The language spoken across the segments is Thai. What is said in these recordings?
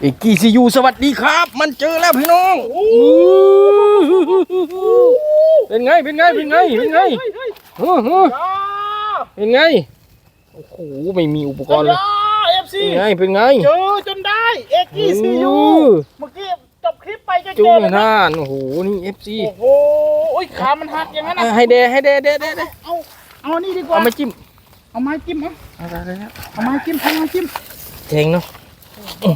เอกกี้ซียูสวัสดีครับ มันเจอแล้วพี่น้องเป็นไงเป็นไงเป็นไงเป็นไงเฮ้อเฮ้อเป็นไงโอ้โหไม่มีอุปกรณ์เลยเอฟซีเป็นไงเป็นไงเจอจนได้เอ็กซ์ซียูเออเมื่อกี้จบคลิปไปจะเจจุ้องเลยนะท่านโอ้โหนี่เอฟซีโอ้โหโอ้ยขามันหักอย่างนั้นนะให้เดให้เดเดเดเดเอาเอานี่ดีกว่าเอามาจิ้มเอาไม้จิ้มเอาเอาได้แล้วเอาไม้จิ้มเอาไม้จิ้มแทงเนาะ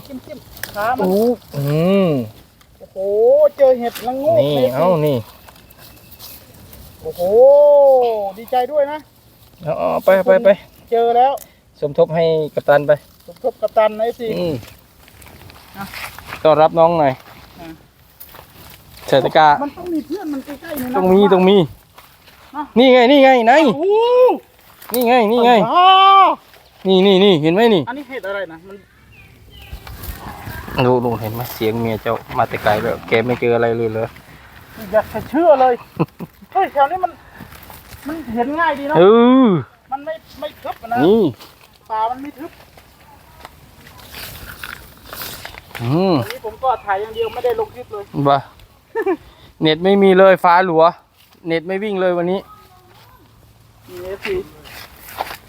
จิ้มจิ้มขามันโอ้อืมโอ้โห เจอเห็ดละโงูนี่เอานี่โอ้โห ดีใจด้วยนะ เอาเอาไปไปไปเจอแล้ว สมทบให้กัปตันไป สมทบกัปตันนะเอฟซีอืมอะต้อนรับน้องหน่อยอะเศรษฐกามันต้องมีเพื่อนมันใกล้ๆนี่นะตรงมีตรงมีอะนี่ไงนี่ไงไหนโอ้โหนี่ไงนี่ไงอ๋อนี่นี่นี่เห็นไหมนี่ อันนี้เห็ดอะไรนะมัน ดูดูเห็นไหมเสียงเมียเจ้ามาแต่ไกลแล้วแกไม่เจออะไรเลยเหรออยากจะเชื่อเลยเฮ้ยแถวนี้มัน มันเห็นง่ายดีเนาะเออมันไม่ไม่ทึบอะนะนี่ป่ามันไม่ทึบอืมวันนี้ผมก็ถ่ายอย่างเดียวไม่ได้ลงคลิปเลยบ้าเน็ตไม่มีเลยฟ้าหลัว เน็ตไม่วิ่งเลยวันนี้นี่เอฟซี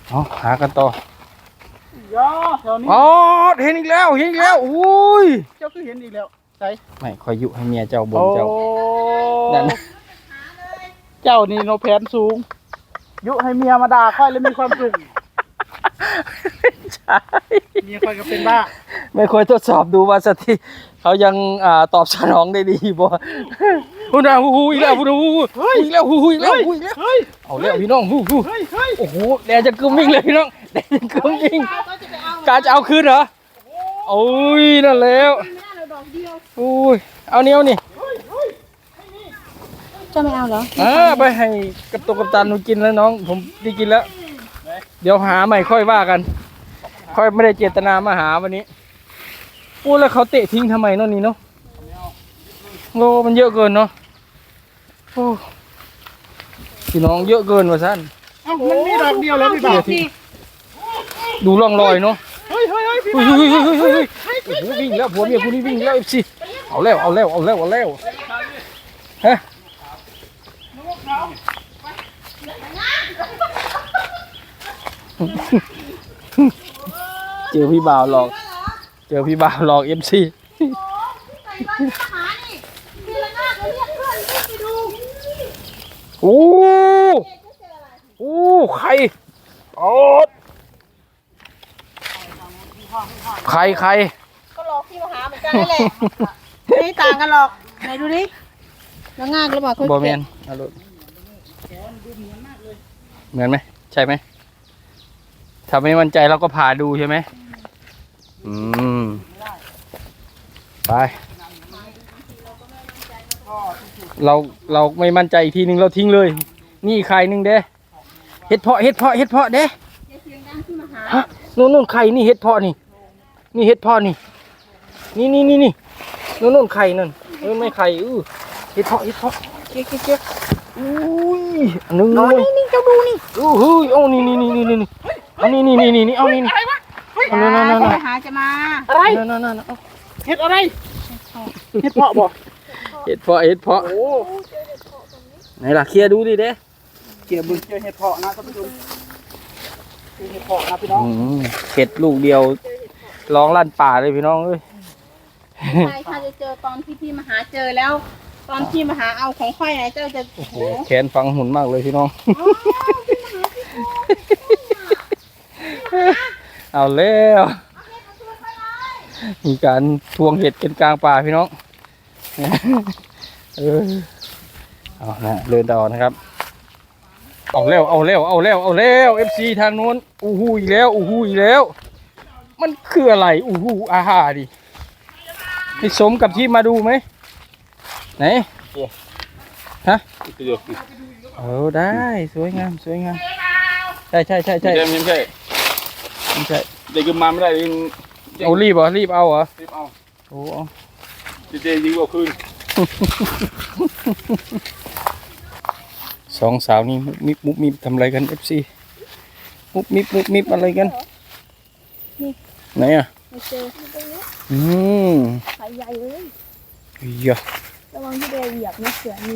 เอาหากันต่อ ย่อแถวนี้อ๋อเห็นอีกแล้วเห็นอีกแล้วอุ้ยเจ้าคือเห็นอีกแล้วใช่ไม่คอยยุให้เมียเจ้าบ่นเจ้านั่นน่ะเจ้านี่โนแผนสูง ยุให้เมียมาด่าค่อยแล้วมีความสุขใช่เมียค่อยก็เป็นบ้าไม่ค่อยทดสอบดูว่าสติเขายังอ่าตอบสนองได้ดีบ่พูดนะฮู้ฮู้อีกแล้วพูดนะฮู้ฮู้ฮู้อีกแล้วฮู้ฮู้อีกแล้วฮู้อีกแล้วเฮ้ยเอาแล้วพี่น้องฮู้ฮู้เฮ้ยเฮ้ยโอ้โหแดดจะกึมวิ่งเลยพี่น้อง แดดจะกึมวิ่งกาจะเอาคืนเหรอโอ้ยนั่นแล้วโอ้ยเอาเนี้ยวนี่จะไม่เอาเหรออ่าไปให้กับตัวกับตันหนูกินแล้วน้อง ผมได้กินแล้ว เดี๋ยวหาใหม่ค่อยว่ากัน ค่อยไม่ได้เจตนามาหาวันนี้โอ้แล้วเขาเตะทิ้งทำไมเนาะนี่เนาะโอ้มันเยอะเกินเนาะโอ้พี่น้องเยอะเกินว่ะท่านเอ้ามันมีดอกเดียวแล้วพี่บ่าวดู ร่องรอยเนาะเฮ้ยเฮ้ยเฮ้ยพี่เฮ้ยบ่าวเฮ้ยเฮ้ยเฮ้ยเฮ้ยโอ้โหวิ่งแล้วผัวเมียคู่นี้วิ่งแล้วเอฟซีเอาแล้วเอาแล้วเอาแล้วเอาแล้วฮะเจอพี่บ่าวหลอก เจอพี่บ่าวหลอกเอฟซีโอ้โอ้ใครโอ๊ด ใครใครก็หลอกพี่มาหาเหมือนกันนั่นแหละไม่ต่างกันหรอกไหนดูดิแล้วงากหรือเปล่าบอแมนเอารถเหมือนไหมใช่ไหมถ้าไม่มั่นใจเราก็ผ่าดูใช่ไหมอืมไปเราเราไม่มั่นใจอีกทีหนึ่งเราทิ้งเลย นี่อีกไข่หนึ่งเด้เห็ดเพาะเห็ดเพาะเห็ดเพาะเด้ฮะนู่นนู่นไข่นี่เห็ดเพาะนี่ นี่เห็ดเพาะนี่ นี่นี่นี่นี่นู่นนู่นไข่นั่นเออไม่ไข่อื้อเห็ดเพาะเห็ดเพาะเจ๊กเจ๊กเจ๊กอุ้ยอันนึงเลยนี่เจ้าดูนี่อู้หูยเอานี่นี่นี่นี่นี่เอานี่นี่นี่นี่นี่เอานี่นี่อะไรวะเฮ้ยเอานั่นนั่นนั่นไปหาจะมาอะไรนั่นนั่นนั่นเอาเห็ดอะไรเห็ดเพาะบ่เห็ดเพาะเห็ดเพาะโอ้ไหนล่ะเคลียร์ดูดิเด้เกี่ยวบึงเจอเห็ดเพาะนะท่านผู้ชมเจอเห็ดเพาะนะพี่น้องอืมเห็ดลูกเดียว ร้องลั่นป่าเลยพี่น้องเอ้ยใช่ถ้าจะเจอตอนที่พี่มาหาเจอแล้ว ตอนที่มาหาเอาของค่อยไหนเจ้าจะโอ้โหแขนฟังหุ่นมากเลยพี่น้อง เอาแล้วมีการทวงเห็ดกันกลางป่าพี่น้องเออเอานะเดินต่อนะครับ เอาแล้วเอาแล้วเอาแล้วเอาแล้วเอฟซีทางโน้นอู้หูอีกแล้วอู้หูอีกแล้ว มันคืออะไรอู้หูอาหาดินี่สมกับที่มาดูไหมไหนฮะเออได้สวยงามสวยงามใช่ใช่ใช่ใช่ใช่ไม่ใช่ไม่ใช่เด็กก็มาไม่ได้ยิงเอารีบเหรอรีบเอาเหรอรีบเอาโอ้เอาเจเจยิงเอาคืนสองสาวนี่มุบมิบมุบมิบทำอะไรกันเอฟซีมุบมิบมุบมิบอะไรกัน ไหนอะไม่เจออืมไข่ใหญ่เลยเยอะระวังที่เดเหยียบนะเสือมี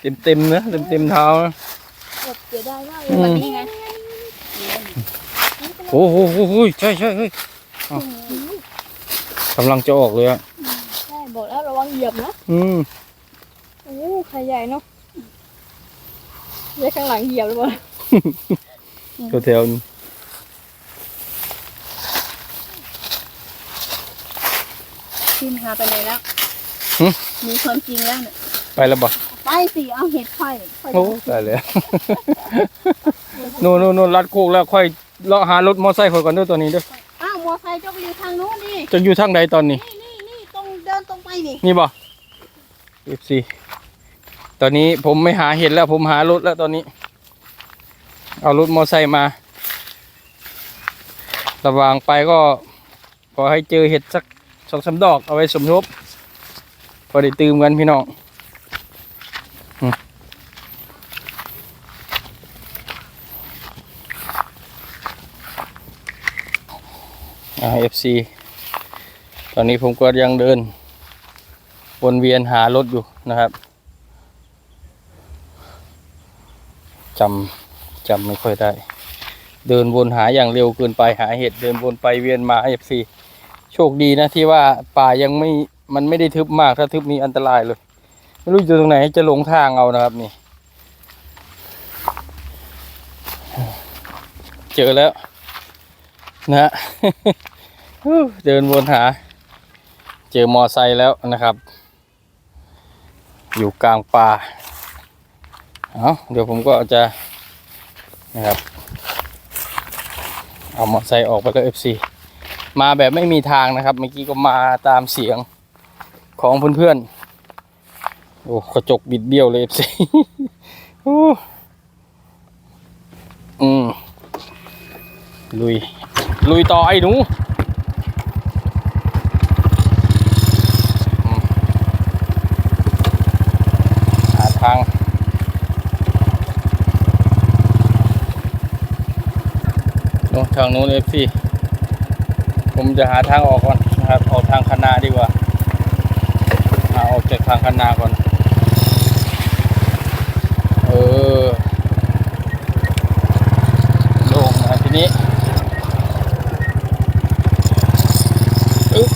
เต็มเต็มๆนะเต็มเต็มๆเท้านะกดเสียดายมากเลอืยมวันนี่นี้ไงโอ้โหโอ้โหใช่ใช่เฮ้ยอ้าวกำลังจะออกเลยอะใช่บอกแล้วระวังเหยียบนะอืมโอ้ไข่ใหญ่เนาะเรียกข้างหลังเหยียบเลยบ่ตัวแถวนี้ พี่มาหาไปเลยแล้วหึ มีความจริงแล้วเนี่ยไปแล้วบ่ไปสิเอาเห็ดไข่ไข่โอ้ตายแล้วนู่นนู่นนู่นรัดโคกแล้วค่อยเลาะหารถมอไซค์ค่อยก่อนเด้วยตัวนี้เด้วยอ้าวมอไซค์เจ้าไปอยู่ทางนู้นดิจะอยู่ทางใดตอนนี้ นี่นี่นี่ตรงเดินตรงไปนี่นี่บ่เอฟซีตอนนี้ผมไม่หาเห็ดแล้ว ผมหารถแล้วตอนนี้ เอารถมอไซค์มา ระหว่างไปก็ ขอให้เจอเห็ดสัก สองสาดอกเอาไว้สมทบพอได้ตื่มกันพี่น้องอาเอฟซีตอนนี้ผมก็ยังเดิน วนเวียนหารถอยู่นะครับจำจำไม่ค่อยได้ เดินวนหาอย่างเร็วเกินไปหาเห็ดเดินวนไปเวียนมาเอฟซี โชคดีนะที่ว่าป่ายังไม่มันไม่ได้ทึบมากถ้าทึบนี้อันตรายเลย ไม่รู้อยู่ตรงไหนจะหลงทางเอานะครับนี่ เจอแล้ว นะเดินวนหา เจอมอไซค์แล้วนะครับ อยู่กลางป่าเอาเดี๋ยวผมก็จะนะครับ เอามอไซค์ออกไปแล้ว FC มาแบบไม่มีทางนะครับ เมื่อกี้ก็มาตามเสียงของเพื่อนๆ โอ้กระจกบิดเบี้ยวเลย FC โอ้อืมลุย ลุยต่อไอ้หนูหาทางโน้ทางนู้นเอฟซี ผมจะหาทางออกก่อนนะครับออกทางคณาดีกว่าหาออกจากทางคณาก่อน เออลงนะทีนี้อึ๊บ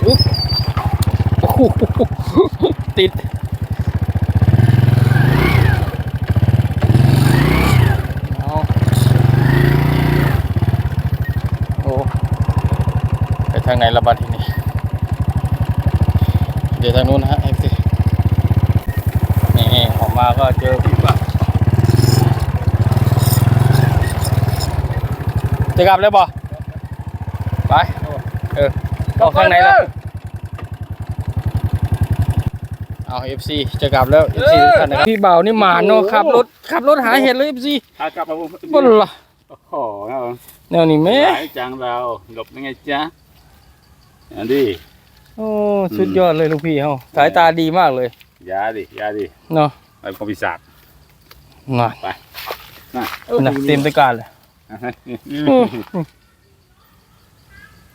โอ้ติด เอาโอ้ ไปทางไหนระบาดทีนี้ เดี๋ยวทางนู้นนะฮะเอฟซีนี่ออกมาก็เจอพี่ปะจะกลับเลยบ่ไปเออออกข้างไหนล่ะเอา FC จะกลับแล้ว FC ทุกท่านนะครับพี่เบานี่หมาเนาะขับรถขับรถหาเห็ดเลย FC ขากลับมาผมบนล่ะโอ้โหครับผมแนวนี้แม่หลายจังเราหลบยังไงจ๊ะ อันดีโอ้สุดยอดเลยลูกพี่เฮาสายตาดีมากเลย ยาดิยาดิเนาะไปพอพิศาจน่ะไปน่ะนะเต็มตะการเลยอะฮะนี่อืม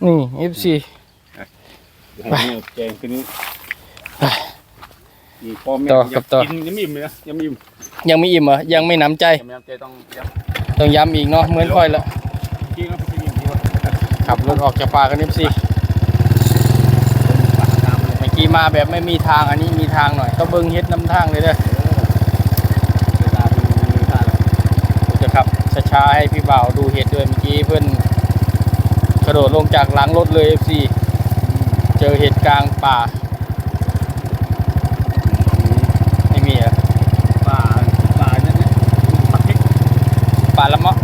นี่ FC ให้นี่แกงคืนนี้นี่พ่อแม่ต่อกับต่อกินยังไม่อิ่มเลยนะยังไม่อิ่มยังไม่อิ่มเหรอยังไม่หนำใจยังไม่ยำใจต้องยต้องย้ำอีกเนาะเหมือนค่อยละำกินแล้วไปกินอิ่มดีกว่าขับรถออกจากป่ากัน FC ปากน้ำเลยเมื่อกี้มาแบบไม่มีทางอันนี้มีทางหน่อย ก็เบิ่งเฮ็ดนำทางเลยเด้อเวลาดูท่าแล้วผมจะขับช้าๆให้พี่บ่าวดูเห็ดด้วยเมื่อกี้เพื่อนกระโดดลงจากหลังรถเลย FC เจอเห็ดกลางป่าไม่มีเหรอะป่าป่าเนี่ยนะปักพริกป่าละเมาะ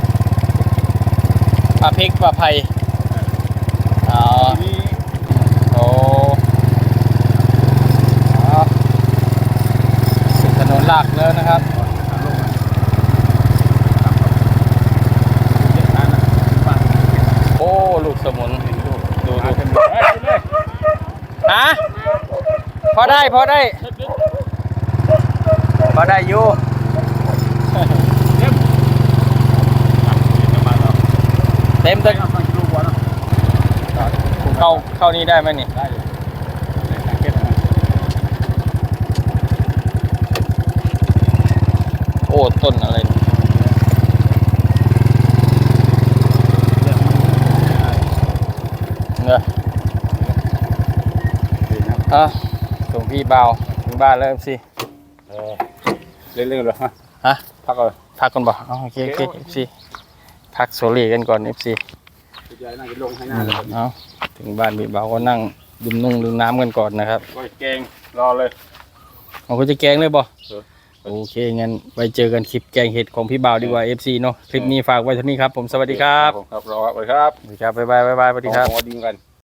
ป่าเพกป่าไผ่อ๋อ ทีนี้ โอ้อ๋อ ถึงถนนหลักแล้วนะครับโอ้ลูกสมุนดูดูฮะพอได้พอได้พอได้อยู่เต็มได้ตึกครับมันลูกวัวเนาะเข้าเข้านี่ได้ไหมนี่ได้เลยได้แพ็คเก็ตนะ โอ้ต้นอะไรนี่เนอะดีนะครับอะส่งพี่เบาถึงบ้านแล้วสิเออเล่นๆเลยฮะฮะพักเลยพักก่อนบ่เอาโอเคโอเคเอฟซีพักโซลีกันก่อนเอฟซีพี่ยายน่าจะลงให้หน้าเลยเอาถึงบ้านพี่เบาก็นั่งดื่มนุ่งดื่มน้ำกันก่อนนะครับก็เกงรอเลยเอาก็จะแกงเลยบ่เออ โอเคงั้นไว้เจอกันคลิปแกงเห็ดของพี่เบาดีกว่าเอฟซีเนาะคลิปนี้ฝากไว้เท่านี้ครับผมสวัสดีครับครับรอไว้ครับสวัสดีครับบ๊ายบายบ๊ายบายสวัสดีครับขอดีกัน